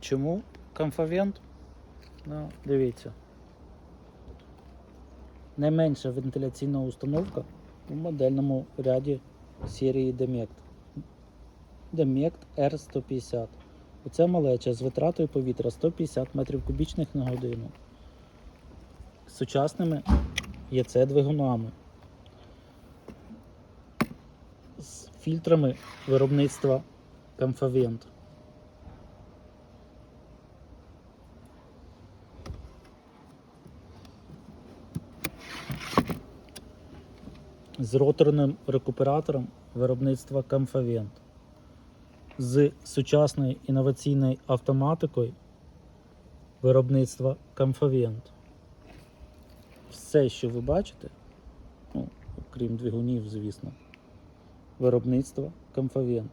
Чому Камфавент? Ну, дивіться. Найменша вентиляційна установка у модельному ряді серії Demect. Demect R150. Оце малеча з витратою повітря 150 метрів кубічних на годину. З сучасними ЄЦ двигунами. З фільтрами виробництва Камфавент. З роторним рекуператором виробництва Камфавент, з сучасною інноваційною автоматикою виробництва Камфавент. Все, що ви бачите, ну, окрім двигунів, звісно, виробництва Камфавент.